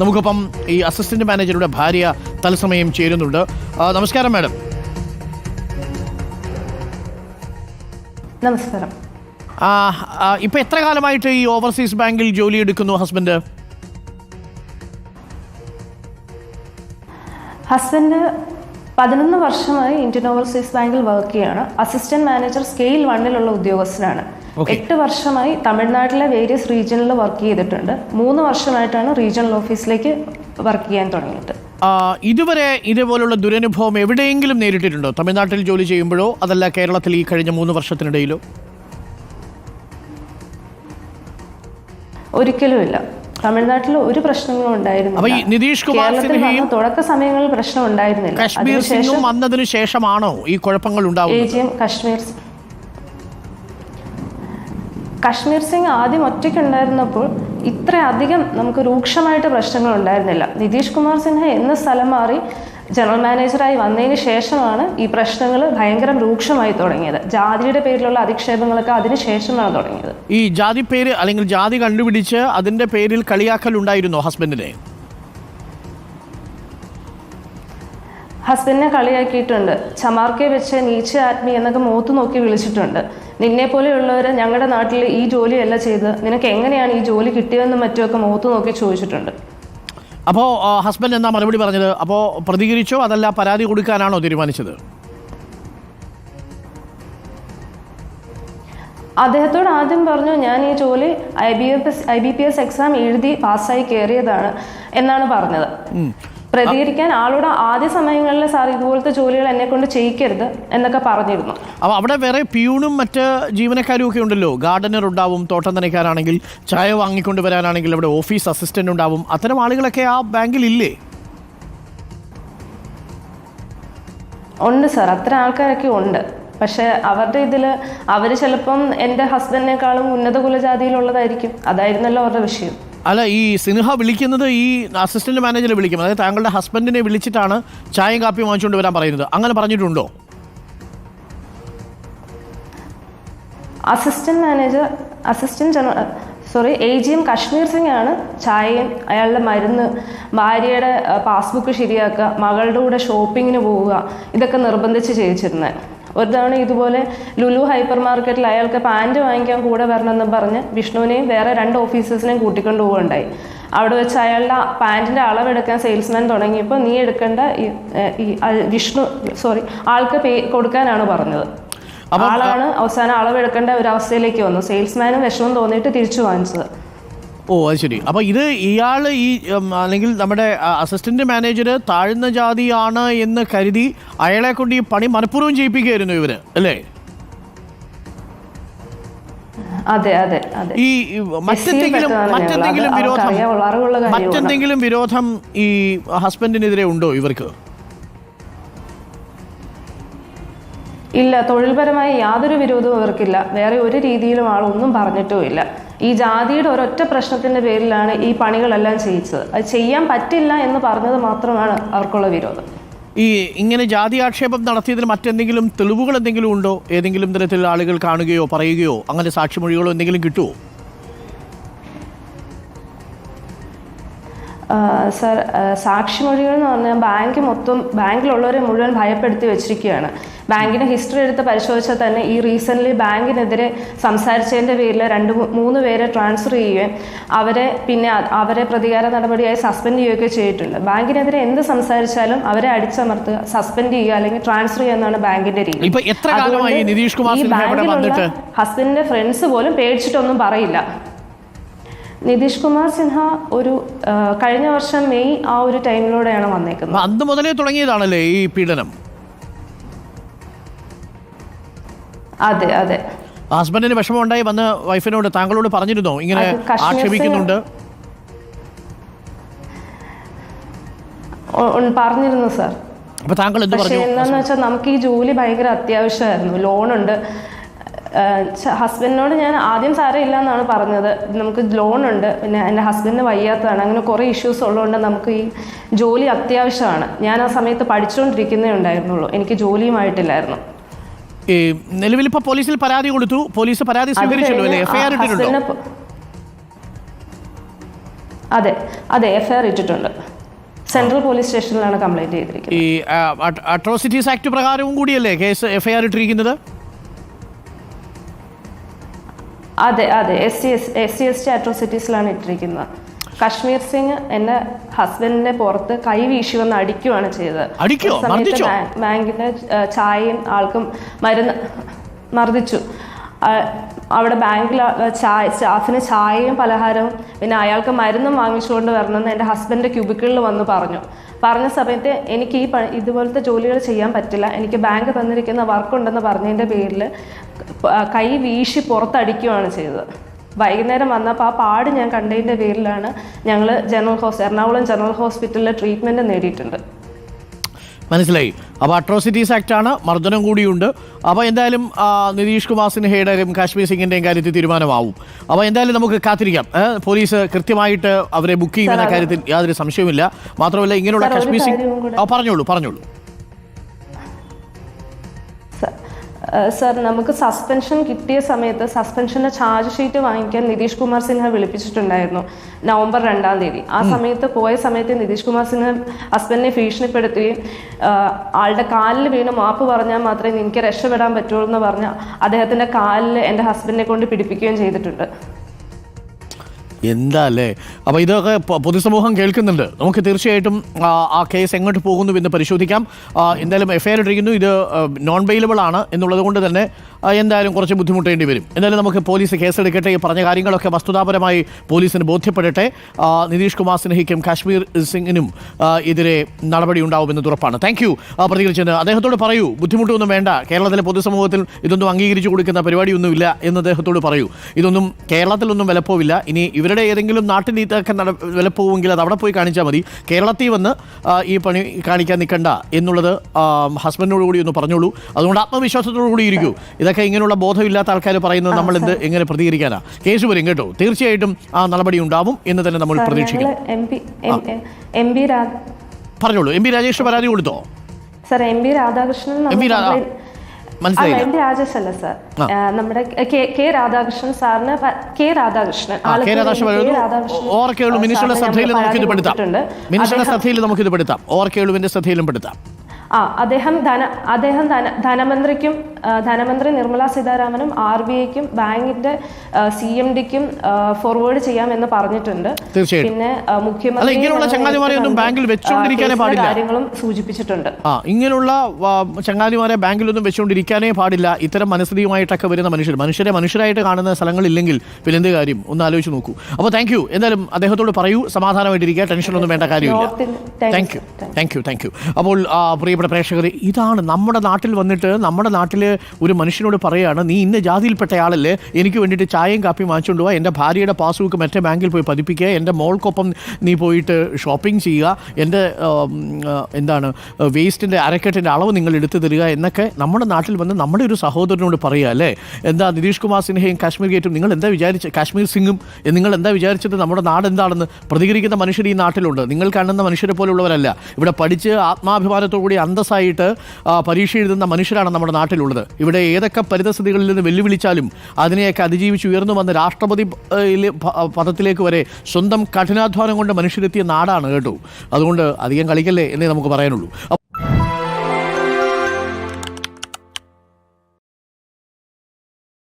നമുക്കൊപ്പം ഈ അസിസ്റ്റന്റ് മാനേജറുടെ ഭാര്യ തത്സമയം ചേരുന്നുണ്ട്. നമസ്കാരം മാഡം. നമസ്കാരം. ഇപ്പൊ എത്ര കാലമായിട്ട് ഈ ഓവർസീസ് ബാങ്കിൽ ജോലി എടുക്കുന്നു ഹസ്ബൻഡ് ഹസ്ബൻഡ് പതിനൊന്ന് വർഷമായി ഇന്ത്യൻ ഓവർസീസ് ബാങ്കിൽ വർക്ക് ചെയ്യാണ്. അസിസ്റ്റന്റ് മാനേജർ സ്കെയിൽ വണ്ണിലുള്ള ഉദ്യോഗസ്ഥനാണ്. എട്ട് വർഷമായി തമിഴ്നാട്ടിലെ വേരിയസ് റീജിയനിൽ വർക്ക് ചെയ്തിട്ടുണ്ട്. മൂന്ന് വർഷമായിട്ടാണ് റീജിയണൽ ഓഫീസിലേക്ക് വർക്ക് ചെയ്യാൻ തുടങ്ങിയത് ഇതുവരെ ഇതേപോലുള്ള ദുരനുഭവം എവിടെയെങ്കിലും നേരിട്ടിട്ടുണ്ടോ? തമിഴ്നാട്ടിൽ ജോലി ചെയ്യുമ്പോഴോ അതല്ല കേരളത്തിൽ ഈ കഴിഞ്ഞ മൂന്ന് വർഷത്തിനിടയിലോ? ഒരിക്കലുമില്ല തമിഴ്നാട്ടിൽ ഒരു പ്രശ്നങ്ങളും ഉണ്ടായിരുന്നു അപ്പൊ നിതീഷ് കുമാർ സിൻഹയും തുടക്ക സമയങ്ങളിൽ പ്രശ്നം ഉണ്ടായിരുന്നില്ല. അതിനുശേഷം വന്നതിന് ശേഷമാണോ ഈ കുഴപ്പങ്ങൾ ഉണ്ടാവുന്നത്? കശ്മീർ കശ്മീർ സിംഗ് ആദ്യം ഒറ്റയ്ക്കുണ്ടായിരുന്നപ്പോൾ ഇത്രയധികം നമുക്ക് രൂക്ഷമായിട്ട് പ്രശ്നങ്ങൾ ഉണ്ടായിരുന്നില്ല നിതീഷ് കുമാർ സിൻഹ എന്ന സ്ഥലം മാറി ജനറൽ മാനേജറായി വന്നതിന് ശേഷമാണ് ഈ പ്രശ്നങ്ങൾ ഭയങ്കര രൂക്ഷമായി തുടങ്ങിയത്. ജാതിയുടെ പേരിലുള്ള അധിക്ഷേപങ്ങളൊക്കെ അതിന് ശേഷമാണ് തുടങ്ങിയത്. ഈ ജാതി പേര് അല്ലെങ്കിൽ ജാതി കണ്ടുപിടിച്ച് അതിന്റെ പേരിൽ കളിയാക്കൽ ഉണ്ടായിരുന്നോ ഹസ്ബൻഡിനെ? ഹസ്ബൻഡിനെ കളിയാക്കിയിട്ടുണ്ട്. ചമാർക്കെ വെച്ച് നീച്ച ആത്മി എന്നൊക്കെ മുഖത്ത് നോക്കി വിളിച്ചിട്ടുണ്ട്. നിന്നെ പോലെയുള്ളവർ ഞങ്ങളുടെ നാട്ടിൽ ഈ ജോലിയല്ല ചെയ്ത് നിനക്ക് എങ്ങനെയാണ് ഈ ജോലി കിട്ടിയതെന്നും മറ്റുമൊക്കെ മുഖത്ത് നോക്കി ചോദിച്ചിട്ടുണ്ട്. അപ്പോൾ ഹസ്ബൻഡ് എന്താ മറുപടി പറഞ്ഞത്? അപ്പോൾ പ്രതികരിച്ചോ? അതല്ല പരാതി കൊടുക്കാനാണോ തീരുമാനിച്ചത്? അദ്ദേഹത്തോട് ആദ്യം പറഞ്ഞു ഞാൻ ഈ ജോലി I B F I B P S exam എഴുതി പാസ്സായി കയറിയതാണ് എന്നാണ് പറഞ്ഞത്. പ്രതികരിക്കാൻ ആളോട് ആദ്യ സമയങ്ങളിൽ സാർ ഇതുപോലത്തെ ജോലികൾ എന്നെ കൊണ്ട് ചെയ്യിക്കരുത് എന്നൊക്കെ പറഞ്ഞിരുന്നു. അപ്പോൾ അവിടെ വേറെ പ്യൂണും മറ്റ് ജീവനക്കാരും ഒക്കെ ഉണ്ടല്ലോ. ഗാർഡനർ ഉണ്ടാവും തോട്ടം നനയ്ക്കാനാണെങ്കിൽ ചായ വാങ്ങിക്കൊണ്ട് വരാനാണെങ്കിൽ അവിടെ ഓഫീസ് അസിസ്റ്റന്റ് ഉണ്ടാവും. അത്തരം ആളുകളൊക്കെ ആ ബാങ്കിൽ ഇല്ലേ? ഉണ്ട് സാർ. അത്ര ആൾക്കാരൊക്കെ ഉണ്ട്. പക്ഷെ അവരുടെ ഇതിൽ അവർ ചിലപ്പം എന്റെ ഹസ്ബൻഡിനേക്കാളും ഉന്നത കുലജാതിയിലുള്ളതായിരിക്കും. അതായിരുന്നല്ലോ അവരുടെ വിഷയം. അല്ല ഈ സിൻഹ വിളിക്കുന്നത് ഈ അസിസ്റ്റന്റ് മാനേജറെ വിളിക്കും. അതായത് താങ്കളുടെ ഹസ്ബൻഡിനെ വിളിച്ചിട്ടാണ് ചായയും കാപ്പിയും വാങ്ങിച്ചുകൊണ്ട് വരാൻ പറയുന്നത്. അങ്ങനെ പറഞ്ഞിട്ടുണ്ടോ? Assistant manager assistant general sorry A G M Kashmir Singh ആണ് ചായയും അയാളുടെ മരുന്ന് ഭാര്യയുടെ പാസ്ബുക്ക് ശരിയാക്കുക മകളുടെ കൂടെ ഷോപ്പിങ്ങിന് പോവുക ഇതൊക്കെ നിർബന്ധിച്ച് ചെയ്യിച്ചിരുന്നത് ഒരു തവണ ഇതുപോലെ ലുലു ഹൈപ്പർ മാർക്കറ്റിൽ അയാൾക്ക് പാന്റ് വാങ്ങിക്കാൻ കൂടെ വരണമെന്ന് പറഞ്ഞ് വിഷ്ണുവിനെയും വേറെ രണ്ട് ഓഫീസേഴ്സിനെയും കൂട്ടിക്കൊണ്ട് പോവുകയുണ്ടായി. അവിടെ വെച്ച് അയാളുടെ പാന്റിന്റെ അളവെടുക്കാൻ സെയിൽസ്മാൻ തുടങ്ങിയപ്പോൾ നീ എടുക്കേണ്ട ഈ വിഷ്ണു സോറി ആൾക്ക് പേ കൊടുക്കാനാണ് പറഞ്ഞത്. ആളാണ് അവസാനം അളവെടുക്കേണ്ട ഒരു അവസ്ഥയിലേക്ക് വന്നു. സെയിൽസ്മാനും വിഷമം തോന്നിയിട്ട് തിരിച്ചു വാങ്ങിച്ചത്. ഓ അത് ശരി. അപ്പോൾ ഇത് ഇയാൾ ഈ അല്ലെങ്കിൽ നമ്മുടെ അസിസ്റ്റന്റ് മാനേജർ താഴ്ന്ന ജാതിയാണ് എന്ന് കരുതി അയാളെ കൊണ്ട് ഈ പണി മനഃപൂർവം ചെയ്യിപ്പിക്കുകയായിരുന്നു ഇവർ അല്ലേ? അതെ അതെ ഈ മറ്റെന്തെങ്കിലും മറ്റെന്തെങ്കിലും. വിരോധം. മറ്റെന്തെങ്കിലും വിരോധം ഈ ഹസ്ബൻഡിനെതിരെ ഉണ്ടോ ഇവർക്ക്? ഇല്ല തൊഴിൽപരമായി യാതൊരു വിരോധവും അവർക്കില്ല. വേറെ ഒരു രീതിയിലും ആളൊന്നും പറഞ്ഞിട്ടുമില്ല. ഈ ജാതിയുടെ ഒരൊറ്റ പ്രശ്നത്തിന്റെ പേരിലാണ് ഈ പണികളെല്ലാം ചെയ്യിച്ചത്. അത് ചെയ്യാൻ പറ്റില്ല എന്ന് പറഞ്ഞത് മാത്രമാണ് അവർക്കുള്ള വിരോധം. ഈ ഇങ്ങനെ ജാതി ആക്ഷേപം നടത്തിയതിന് മറ്റെന്തെങ്കിലും തെളിവുകൾ എന്തെങ്കിലും ഉണ്ടോ? ഏതെങ്കിലും തരത്തിൽ ആളുകൾ കാണുകയോ പറയുകയോ അങ്ങനെ സാക്ഷിമൊഴികളോ എന്തെങ്കിലും കിട്ടുമോ സർ സാക്ഷിമൊഴികൾ എന്ന് പറഞ്ഞാൽ ബാങ്ക് മൊത്തം ബാങ്കിലുള്ളവരെ മുഴുവൻ ഭയപ്പെടുത്തി വെച്ചിരിക്കുകയാണ്. ബാങ്കിന്റെ ഹിസ്റ്ററി എടുത്ത് പരിശോധിച്ചാൽ തന്നെ ഈ റീസെന്റ്ലി ബാങ്കിനെതിരെ സംസാരിച്ചതിന്റെ പേരിൽ രണ്ട് മൂന്ന് പേരെ ട്രാൻസ്ഫർ ചെയ്യുകയും അവരെ പിന്നെ അവരെ പ്രതികാര നടപടിയായി സസ്പെൻഡ് ചെയ്യുകയൊക്കെ ചെയ്തിട്ടുണ്ട്. ബാങ്കിനെതിരെ എന്ത് സംസാരിച്ചാലും അവരെ അടിച്ചമർത്തുക സസ്പെൻഡ് ചെയ്യുക അല്ലെങ്കിൽ ട്രാൻസ്ഫർ ചെയ്യുക എന്നാണ് ബാങ്കിന്റെ രീതി. അതുകൊണ്ട് ഈ ബാങ്കിലുള്ള വന്നിട്ട്? ഹസ്ബൻഡിന്റെ ഫ്രണ്ട്സ് പോലും പേടിച്ചിട്ടൊന്നും പറയില്ല. നിതീഷ് കുമാർ സിൻഹ ഒരു കഴിഞ്ഞ വർഷം മെയ് ആ ഒരു ടൈമിലൂടെയാണ് വന്നേക്കുന്നത്. അന്ന് മുതലേ തുടങ്ങിയതാണല്ലേ ഈ പീഡനം? അതെ അതെ. ഹസ്ബൻഡിന് വിഷമം ഉണ്ടായി വന്ന് വൈഫിനോട് താങ്കളോട് പറഞ്ഞിരുന്നോ? ഇങ്ങനെ ആക്ഷേപിക്കുന്നുണ്ട്. പറഞ്ഞിരുന്നു സർ. പക്ഷെ എന്താന്ന് വെച്ചാൽ നമുക്ക് ഈ ജോലി ഭയങ്കര അത്യാവശ്യമായിരുന്നു. ലോണുണ്ട്. ഹസ്ബൻഡിനോട് ഞാൻ ആദ്യം സാരമില്ല എന്നാണ് പറഞ്ഞത്. നമുക്ക് ലോൺ ഉണ്ട് പിന്നെ എന്റെ ഹസ്ബൻഡിന് വയ്യാത്തതാണ്. അങ്ങനെ കുറേ ഇഷ്യൂസ് ഉള്ളതുകൊണ്ട് നമുക്ക് ഈ ജോലി അത്യാവശ്യമാണ്. ഞാൻ ആ സമയത്ത് പഠിച്ചുകൊണ്ടിരിക്കുന്നേ ഉണ്ടായിരുന്നുള്ളൂ. എനിക്ക് ജോലിയുമായിട്ടില്ലായിരുന്നു. ഈ നിലവിൽ ഇപ്പൊ പോലീസിൽ പരാതി കൊടുത്തു. പോലീസ് പരാതി സ്വീകരിച്ചല്ലോ അല്ലേ? എഫ്ഐആർ ഇട്ടിട്ടുണ്ടോ? അതെ അതെ എഫ്ഐആർ ഇട്ടിട്ടുണ്ട്. സെൻട്രൽ പോലീസ് സ്റ്റേഷനിലാണ് കംപ്ലൈന്റ് ചെയ്തിരിക്കുന്നത്. ഈ അട്രോസിറ്റീസ് ആക്ട് പ്രകാരവും കൂടിയല്ലേ കേസ് എഫ്ഐആർ ഇട്ടിരിക്കുന്നത്? അതെ അതെ. S C S S C S T അട്രോസിറ്റീസിലാണ് ഇട്ടിരിക്കുന്നത്. കശ്മീർ സിംഗ് എന്റെ ഹസ്ബൻഡിന്റെ പുറത്ത് കൈ വീശി വന്ന് അടിക്കുവാണ് ചെയ്തത്. സമയത്ത്? ബാങ്കിന്റെ ചായയും ആൾക്കും മരുന്ന് മർദ്ദിച്ചു. അവിടെ ബാങ്കിൽ ചായ സ്റ്റാഫിന് ചായയും പലഹാരവും പിന്നെ അയാൾക്ക് മരുന്നും വാങ്ങിച്ചുകൊണ്ട് വരണമെന്ന് എന്റെ ഹസ്ബൻഡ് ക്യൂബിക്കിളിൽ വന്ന് പറഞ്ഞു. പറഞ്ഞ സമയത്ത് എനിക്ക് ഈ ഇതുപോലത്തെ ജോലികൾ ചെയ്യാൻ പറ്റില്ല. എനിക്ക് ബാങ്ക് തന്നിരിക്കുന്ന വർക്കുണ്ടെന്ന് പറഞ്ഞതിന്റെ പേരിൽ കൈ വീശി പുറത്തടിക്കുകയാണ് ചെയ്തത്. വൈകുന്നേരം വന്നപ്പോൾ ആ പാട് ഞാൻ കണ്ടതിന്റെ പേരിലാണ് ഞങ്ങൾ ജനറൽ ഹോസ് എറണാകുളം ജനറൽ ഹോസ്പിറ്റലിൽ ട്രീറ്റ്മെന്റ് നേടിയിട്ടുണ്ട്. മനസ്സിലായി. അപ്പോൾ അട്രോസിറ്റീസ് ആക്ട് ആണ് മർദ്ദനം കൂടിയുണ്ട്. അപ്പോൾ എന്തായാലും നിതീഷ് കുമാർ സിൻഹയുടെയും കാശ്മീർ സിംഗിന്റെയും കാര്യത്തിൽ തീരുമാനമാവും. അപ്പോൾ എന്തായാലും നമുക്ക് കാത്തിരിക്കാം. പോലീസ് കൃത്യമായിട്ട് അവരെ ബുക്ക് ചെയ്യുന്ന കാര്യത്തിൽ യാതൊരു സംശയവുമില്ല. മാത്രമല്ല ഇങ്ങനെയുള്ള കാശ്മീർ സിംഗ് പറഞ്ഞോളൂ പറഞ്ഞോളൂ. സർ നമുക്ക് സസ്പെൻഷൻ കിട്ടിയ സമയത്ത് സസ്പെൻഷന്റെ ചാർജ് ഷീറ്റ് വാങ്ങിക്കാൻ നിതീഷ് കുമാർ സിൻഹ വിളിപ്പിച്ചിട്ടുണ്ടായിരുന്നു നവംബർ രണ്ടാം തീയതി. ആ സമയത്ത് പോയ സമയത്ത് നിതീഷ് കുമാർ സിൻഹ ഹസ്ബൻഡിനെ ഭീഷണിപ്പെടുത്തുകയും ആളുടെ കാലിൽ വീണ് മാപ്പ് പറഞ്ഞാൽ മാത്രമേ എനിക്ക് രക്ഷപ്പെടാൻ പറ്റുള്ളൂ എന്ന് പറഞ്ഞ് അദ്ദേഹത്തിന്റെ കാലിൽ എന്റെ ഹസ്ബൻഡിനെ കൊണ്ട് പിടിപ്പിക്കുകയും ചെയ്തിട്ടുണ്ട്. എന്താ അല്ലേ അപ്പോൾ ഇതൊക്കെ പൊതുസമൂഹം കേൾക്കുന്നുണ്ട്. നമുക്ക് തീർച്ചയായിട്ടും ആ, കേസ് എങ്ങോട്ട് പോകുന്നു എന്ന് പരിശോധിക്കാം. എന്തായാലും എഫ്ഐആർ ഇട്ടിരിക്കുന്നു. ഇത് നോൺ ബെയിലബിൾ ആണ് എന്നുള്ളത് കൊണ്ട് തന്നെ എന്തായാലും കുറച്ച് ബുദ്ധിമുട്ടേണ്ടി വരും. എന്തായാലും നമുക്ക് പോലീസ് കേസെടുക്കട്ടെ ഈ പറഞ്ഞ കാര്യങ്ങളൊക്കെ വസ്തുതാപരമായി പോലീസിന് ബോധ്യപ്പെടട്ടെ. നിതീഷ് കുമാർ സിൻഹയ്ക്കും കാശ്മീർ സിംഗിനും എതിരെ നടപടി ഉണ്ടാവുമെന്ന് ഉറപ്പാണ്. താങ്ക് യു പ്രതികരിച്ചത് അദ്ദേഹത്തോട് പറയൂ ബുദ്ധിമുട്ടൊന്നും വേണ്ട. കേരളത്തിലെ പൊതുസമൂഹത്തിൽ ഇതൊന്നും അംഗീകരിച്ചു കൊടുക്കുന്ന പരിപാടിയൊന്നുമില്ല എന്ന് അദ്ദേഹത്തോട് പറയൂ. ഇതൊന്നും കേരളത്തിലൊന്നും വിലപ്പോവില്ല. ഇനി ഇവരുടെ ഏതെങ്കിലും നാട്ടിൽ ഇതൊക്കെ നട വില പോവുമെങ്കിൽ അത് അവിടെ പോയി കാണിച്ചാൽ മതി. കേരളത്തിൽ വന്ന് ഈ പണി കാണിക്കാൻ നിൽക്കണ്ട എന്നുള്ളത് ഹസ്ബൻഡിനോട് കൂടി ഒന്ന് പറഞ്ഞോളൂ. അതുകൊണ്ട് ആത്മവിശ്വാസത്തോടു കൂടി ഇരിക്കൂ. ഇതൊക്കെ ഇങ്ങനെയുള്ള ബോധമില്ലാത്ത ആൾക്കാർ പറയുന്നത് നമ്മൾ എന്ത് എങ്ങനെ പ്രതികരിക്കാനാണ് കേസ് വരും കേട്ടോ. തീർച്ചയായിട്ടും ആ നടപടി ഉണ്ടാവും എന്ന് തന്നെ നമ്മൾ പ്രതീക്ഷിക്കും പറഞ്ഞോളൂ. എം പി രാജേഷ് പരാതി കൊടുത്തോ? സർ എം പി രാധാകൃഷ്ണൻ അല്ല, എം രാജേഷ് അല്ല സർ നമ്മുടെ കെ- രാധാകൃഷ്ണൻ സാറിന് കെ രാധാകൃഷ്ണൻ മിനിസ്റ്ററുടെ സാറിന് ശ്രദ്ധയിൽ നമുക്ക് നമുക്കിത് പെടുത്താം അദ്ദേഹം- ശ്രദ്ധയിൽ നമുക്കിത് പെടുത്താം ഓർക്കേളുവിന്റെ ശ്രദ്ധയിലും പെടുത്താം ആ അദ്ദേഹം ധന അദ്ദേഹം ധന ധനമന്ത്രിക്കും ധനമന്ത്രി നിർമ്മല സീതാരാമനും ആർ ബി ഐക്കും ബാങ്കിന്റെ സി എം ഡിക്കും ഫോർവേഡ് ചെയ്യാമെന്ന് പറഞ്ഞിട്ടുണ്ട്. പിന്നെ മുഖ്യമന്ത്രി. കാര്യങ്ങളും സൂചിപ്പിച്ചിട്ടുണ്ട്. ഇങ്ങനെയുള്ള ചങ്ങാതിമാരെ ബാങ്കിൽ ഒന്നും വെച്ചുകൊണ്ടിരിക്കാനേ പാടില്ല. ഇത്തരം മനസ്ഥിതിയുമായിട്ടൊക്കെ വരുന്ന മനുഷ്യർ. മനുഷ്യരെ മനുഷ്യരായിട്ട് കാണുന്ന സ്ഥലങ്ങളില്ലെങ്കിൽ പിന്നെ എന്ത് കാര്യം? ഒന്ന് ആലോചിച്ച് നോക്കൂ. അപ്പോൾ താങ്ക് യു എന്തായാലും അദ്ദേഹത്തോട് പറയൂ. സമാധാനമായിട്ടിരിക്കുക. ടെൻഷനൊന്നും വേണ്ട കാര്യമില്ല. Thank you thank you thank you അപ്പോൾ ആ, പ്രിയപ്പെട്ട പ്രേക്ഷകർ ഇതാണ് നമ്മുടെ നാട്ടിൽ വന്നിട്ട് നമ്മുടെ നാട്ടിൽ ഒരു മനുഷ്യനോട് പറയുകയാണ് നീ ഇന്ന ജാതിയിൽപ്പെട്ട ആളല്ലേ എനിക്ക് വേണ്ടിയിട്ട് ചായയും കാപ്പിയും വാങ്ങിച്ചുകൊണ്ട് പോവാ എന്റെ ഭാര്യയുടെ പാസ്ബുക്ക് മറ്റേ ബാങ്കിൽ പോയി പതിപ്പിക്കുക എന്റെ മോൾക്കൊപ്പം നീ പോയിട്ട് ഷോപ്പിംഗ് ചെയ്യുക എന്റെ എന്താണ് വേസ്റ്റിന്റെ അരക്കെട്ടിന്റെ അളവ് നിങ്ങൾ എടുത്തു തരിക എന്നൊക്കെ നമ്മുടെ നാട്ടിൽ വന്ന് നമ്മുടെ ഒരു സഹോദരനോട് പറയുക അല്ലേ? എന്താ നിതീഷ് കുമാർ സിൻഹയും കാശ്മീർ ഗേറ്റും നിങ്ങൾ എന്താ വിചാരിച്ച കാശ്മീർ സിംഗും നിങ്ങൾ എന്താ വിചാരിച്ചത് നമ്മുടെ നാട് എന്താണെന്ന് പ്രതികരിക്കുന്ന മനുഷ്യർ ഈ നാട്ടിലുണ്ട് നിങ്ങൾ കാണുന്ന മനുഷ്യരെ പോലുള്ളവരല്ല. ഇവിടെ പഠിച്ച് ആത്മാഭിമാനത്തോടുകൂടി അന്തസ്സായിട്ട് പരീക്ഷ എഴുതുന്ന മനുഷ്യരാണ് നമ്മുടെ നാട്ടിലുള്ളത്. ഇവിടെ ഏതൊക്കെ പരിതസ്ഥിതികളിൽ നിന്ന് വെല്ലുവിളിച്ചാലും അതിനെയൊക്കെ അതിജീവിച്ച് ഉയർന്നു വന്ന് രാഷ്ട്രപതി പദത്തിലേക്ക് വരെ സ്വന്തം കഠിനാധ്വാനം കൊണ്ട് മനുഷ്യരെത്തിയ നാടാണ് കേട്ടോ. അതുകൊണ്ട് അധികം കളിക്കല്ലേ എന്നേ നമുക്ക് പറയാനുള്ളൂ.